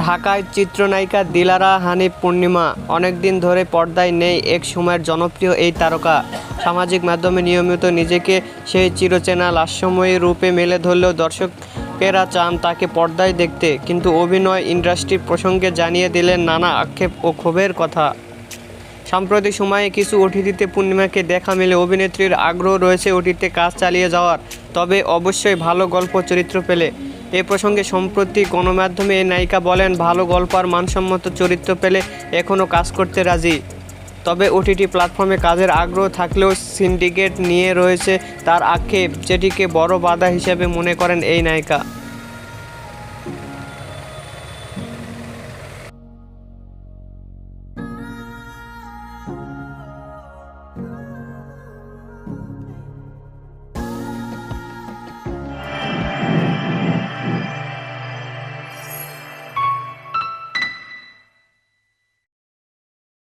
ঢাকায় চিত্রনায়িকা দিলারা হানিফ পূর্ণিমা। অনেকদিন ধরে পর্দায় নেই এক সময়ের জনপ্রিয় এই তারকা। সামাজিক মাধ্যমে নিয়মিত নিজেকে সেই চিরচেনা লাস্যময়ী রূপে মেলে ধরলেও দর্শকেরা চান তাকে পর্দায় দেখতে। কিন্তু অভিনয় ইন্ডাস্ট্রি প্রসঙ্গে জানিয়ে দিলেন নানা আক্ষেপ ও ক্ষোভের কথা। সাম্প্রতিক সময়ে কিছু ওটিটিতে পূর্ণিমাকে দেখা মেলে অভিনেত্রীর আগ্রহ রয়েছে ওটিতে কাজ চালিয়ে যাওয়ার। তবে অবশ্যই ভালো গল্প চরিত্র পেলে। এ প্রসঙ্গে সম্প্রতি গণমাধ্যমে নায়িকা বলেন, ভালো গল্প আর মানসম্মত চরিত্র পেলে এখনও কাজ করতে রাজি। তবে ওটিটি প্ল্যাটফর্মে কাজের আগ্রহ থাকলেও সিন্ডিকেট নিয়ে রয়েছে তার আক্ষেপ, যেটিকে বড় বাধা হিসেবে মনে করেন এই নায়িকা।